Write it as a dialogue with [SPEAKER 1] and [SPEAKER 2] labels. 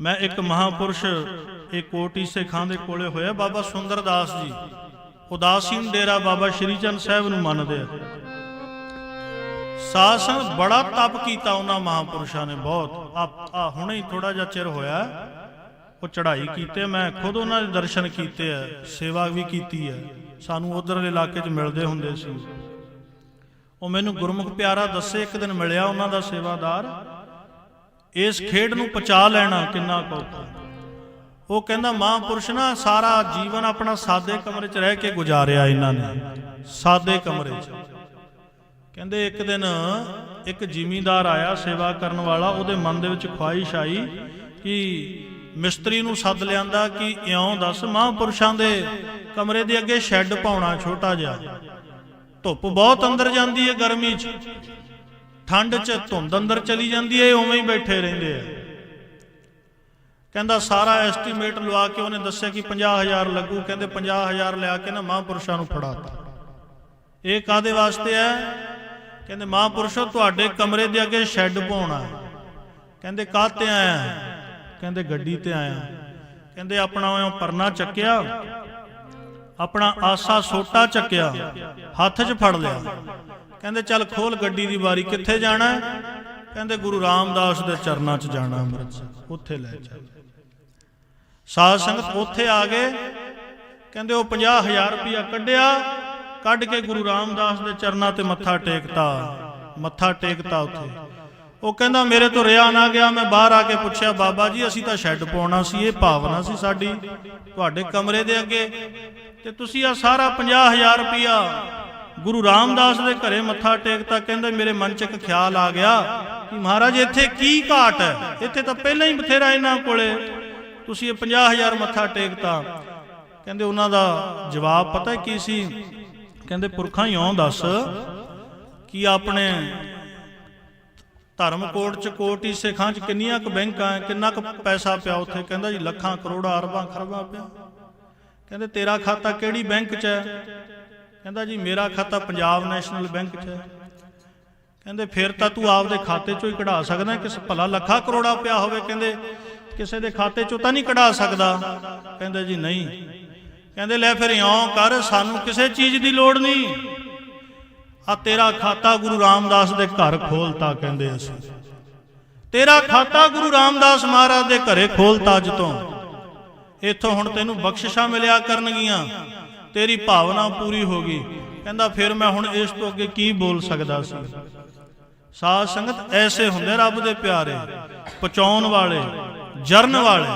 [SPEAKER 1] ਮੈਂ ਇੱਕ ਮਹਾਪੁਰਸ਼ ਇਹ ਕੋਟੀ ਸਿੱਖਾਂ ਦੇ ਕੋਲੇ ਹੋਇਆ, ਬਾਬਾ ਸੁੰਦਰਦਾਸ ਜੀ। ਉਦਾਸੀਨ ਡੇਰਾ ਬਾਬਾ ਸ਼੍ਰੀ ਚੰਦ ਸਾਹਿਬ ਨੂੰ ਮੰਨਦੇ ਆ। ਸਾਧ ਬੜਾ ਤਪ ਕੀਤਾ ਉਹਨਾਂ ਮਹਾਪੁਰਸ਼ਾਂ ਨੇ ਬਹੁਤ। ਆ ਹੁਣੇ ਹੀ ਥੋੜਾ ਜਿਹਾ ਚਿਰ ਹੋਇਆ, ਉਹ ਚੜ੍ਹਾਈ ਕੀਤੇ, ਮੈਂ ਖੁਦ ਉਹਨਾਂ ਦੇ ਦਰਸ਼ਨ ਕੀਤੇ ਆ, ਸੇਵਾ ਵੀ ਕੀਤੀ ਹੈ ਸਾਨੂੰ ਉਧਰਲੇ ਇਲਾਕੇ 'ਚ ਮਿਲਦੇ ਹੁੰਦੇ ਸੀ। ਉਹ ਮੈਨੂੰ ਗੁਰਮੁਖ ਪਿਆਰਾ ਦੱਸੇ, ਇੱਕ ਦਿਨ ਮਿਲਿਆ ਉਹਨਾਂ ਦਾ ਸੇਵਾਦਾਰ। ਇਸ ਖੇਡ ਨੂੰ ਪਚਾ ਲੈਣਾ ਕਿੰਨਾ ਕੌਖਾ। ਉਹ ਕਹਿੰਦਾ, ਮਹਾਂਪੁਰਸ਼ ਨਾ ਸਾਰਾ ਜੀਵਨ ਆਪਣਾ ਸਾਦੇ ਕਮਰੇ 'ਚ ਰਹਿ ਕੇ ਗੁਜ਼ਾਰਿਆ ਇਹਨਾਂ ਨੇ, ਸਾਦੇ ਕਮਰੇ 'ਚ। ਕਹਿੰਦੇ, ਇੱਕ ਦਿਨ ਇੱਕ ਜ਼ਿਮੀਂਦਾਰ ਆਇਆ ਸੇਵਾ ਕਰਨ ਵਾਲਾ, ਉਹਦੇ ਮਨ ਦੇ ਵਿੱਚ ਖੁਆਇਸ਼ ਆਈ ਕਿ ਮਿਸਤਰੀ ਨੂੰ ਸੱਦ ਲਿਆਂਦਾ ਕਿ ਇਉਂ ਦੱਸ, ਮਹਾਂਪੁਰਸ਼ਾਂ ਦੇ ਕਮਰੇ ਦੇ ਅੱਗੇ ਸ਼ੈੱਡ ਪਾਉਣਾ ਛੋਟਾ ਜਿਹਾ। ਧੁੱਪ ਬਹੁਤ ਅੰਦਰ ਜਾਂਦੀ ਹੈ ਗਰਮੀ 'ਚ। ਠੰਡ 'ਚ ਧੁੰਦ ਅੰਦਰ ਚਲੀ ਜਾਂਦੀ ਹੈ ਉਵੇਂ ਹੀ ਬੈਠੇ ਰਹਿੰਦੇ ਆ। ਕਹਿੰਦਾ ਸਾਰਾ ਐਸਟੀਮੇਟ ਲਵਾ ਕੇ ਉਹਨੇ ਦੱਸਿਆ ਕਿ 50000 ਲੱਗੂ। ਕਹਿੰਦੇ 50000 ਲਿਆ ਕੇ ਨਾ ਮਹਾਂਪੁਰਸ਼ਾਂ ਨੂੰ ਫੜਾਤਾ। ਇਹ ਕਾਦੇ ਵਾਸਤੇ ਹੈ? ਕਹਿੰਦੇ ਮਹਾਂਪੁਰਸ਼ੋ ਤੁਹਾਡੇ ਕਮਰੇ ਦੇ ਅੱਗੇ ਸ਼ੈੱਡ ਪਾਉਣਾ ਹੈ। ਕਹਿੰਦੇ ਕਾਹਤੇ ਆਇਆ ਕਹਿੰਦੇ ਗੱਡੀ ਤੇ ਆਇਆ ਕਹਿੰਦੇ ਆਪਣਾ ਉਹ ਪਰਨਾ ਚੱਕਿਆ, ਆਪਣਾ ਆਸਾ ਸੋਟਾ ਚੱਕਿਆ, ਹੱਥ 'ਚ ਫੜ ਲਿਆ। ਕਹਿੰਦੇ ਚੱਲ ਖੋਲ ਗੱਡੀ ਦੀ ਵਾਰੀ, ਕਿੱਥੇ ਜਾਣਾ? ਕਹਿੰਦੇ ਗੁਰੂ ਰਾਮਦਾਸ ਦੇ ਚਰਨਾਂ 'ਚ ਜਾਣਾ ਅੰਮ੍ਰਿਤਸਰ, ਉੱਥੇ ਲੈ ਚੱਲ ਸਾਧ ਸੰਗਤ ਉੱਥੇ ਆ ਗਏ, ਕਹਿੰਦੇ ਉਹ 50000 ਰੁਪਇਆ ਕੱਢਿਆ, ਕੱਢ ਕੇ ਗੁਰੂ ਰਾਮਦਾਸ ਦੇ ਚਰਨਾਂ ਤੇ ਮੱਥਾ ਟੇਕਤਾ ਮੱਥਾ ਟੇਕਤਾ ਉੱਥੇ। ਉਹ ਕਹਿੰਦਾ ਮੇਰੇ ਤੋਂ ਰਿਆ ਨਾ ਗਿਆ, ਮੈਂ ਬਾਹਰ ਆ ਕੇ ਪੁੱਛਿਆ, ਬਾਬਾ ਜੀ, ਅਸੀਂ ਤਾਂ ਸ਼ੈੱਡ ਪਾਉਣਾ ਸੀ, ਇਹ ਭਾਵਨਾ ਸੀ ਸਾਡੀ, ਤੁਹਾਡੇ ਕਮਰੇ ਦੇ ਅੱਗੇ। ਤੇ ਤੁਸੀਂ ਆ ਸਾਰਾ 50000 ਰੁਪਇਆ ਗੁਰੂ ਰਾਮਦਾਸ ਦੇ ਘਰੇ ਮੱਥਾ ਟੇਕਤਾ, ਕਹਿੰਦੇ, ਮੇਰੇ ਮਨ 'ਚ ਇੱਕ ਖਿਆਲ ਆ ਗਿਆ ਕਿ ਮਹਾਰਾਜ, ਇੱਥੇ ਕੀ ਘਾਟ ਹੈ? ਇੱਥੇ ਤਾਂ ਪਹਿਲਾਂ ਹੀ ਬਥੇਰਾ ਇਹਨਾਂ ਕੋਲੇ। ਤੁਸੀਂ ਇਹ 50000 ਮੱਥਾ ਟੇਕਤਾ। ਕਹਿੰਦੇ, ਉਹਨਾਂ ਦਾ ਜਵਾਬ ਪਤਾ ਕੀ ਸੀ? ਕਹਿੰਦੇ, ਪੁਰਖਾਂ ਹੀ ਆਉਂ ਦੱਸ ਕਿ ਆਪਣੇ ਧਰਮ ਕੋਟ ਚ ਕੋਟੀ ਸਿੱਖਾਂ ਚ ਕਿੰਨੀਆਂ ਕੁ ਬੈਂਕਾਂ ਕਿੰਨਾ ਕੁ ਪੈਸਾ ਪਿਆ ਉੱਥੇ? ਕਹਿੰਦਾ, ਜੀ, ਲੱਖਾਂ, ਕਰੋੜਾਂ, ਅਰਬਾਂ, ਖਰਬਾਂ ਪਿਆ। ਕਹਿੰਦੇ, ਤੇਰਾ ਖਾਤਾ ਕਿਹੜੀ ਬੈਂਕ ਚ ਹੈ? ਕਹਿੰਦਾ ਜੀ, ਮੇਰਾ ਖਾਤਾ ਪੰਜਾਬ ਨੈਸ਼ਨਲ ਬੈਂਕ ਚ ਹੈ। ਕਹਿੰਦੇ, ਫਿਰ ਤਾਂ ਤੂੰ ਆਪਦੇ ਖਾਤੇ ਚੋਂ ਹੀ ਕਢਾ ਸਕਦਾ, ਕਿਸ ਭਲਾ ਲੱਖਾਂ ਕਰੋੜਾਂ ਪਿਆ ਹੋਵੇ, ਕਹਿੰਦੇ, ਕਿਸੇ ਦੇ ਖਾਤੇ ਚੋਂ ਤਾਂ ਨਹੀਂ ਕਢਾ ਸਕਦਾ। ਕਹਿੰਦੇ ਜੀ, ਨਹੀਂ। ਕਹਿੰਦੇ, ਲੈ ਫਿਰ ਇਉਂ ਕਰ, ਸਾਨੂੰ ਕਿਸੇ ਚੀਜ਼ ਦੀ ਲੋੜ ਨਹੀਂ। ਆ ਤੇਰਾ ਖਾਤਾ ਗੁਰੂ ਰਾਮਦਾਸ ਦੇ ਘਰ ਖੋਲਤਾ, ਕਹਿੰਦੇ ਅਸੀਂ। ਤੇਰਾ ਖਾਤਾ ਗੁਰੂ ਰਾਮਦਾਸ ਮਹਾਰਾਜ ਦੇ ਘਰੇ ਖੋਲਤਾ ਅੱਜ ਤੋਂ। ਇੱਥੋਂ ਹੁਣ ਤੈਨੂੰ ਬਖਸ਼ਿਸ਼ਾਂ ਮਿਲਿਆ ਕਰਨਗੀਆਂ। ਤੇਰੀ ਭਾਵਨਾ ਪੂਰੀ ਹੋ ਗਈ। ਕਹਿੰਦਾ, ਫਿਰ ਮੈਂ ਹੁਣ ਇਸ ਤੋਂ ਅੱਗੇ ਕੀ ਬੋਲ ਸਕਦਾ ਸੀ? ਸਾਧ ਸੰਗਤ ਐਸੇ ਹੁੰਦੇ ਰੱਬ ਦੇ ਪਿਆਰੇ, ਪਹੁੰਚਾਉਣ ਵਾਲੇ, ਜਰਨ ਵਾਲੇ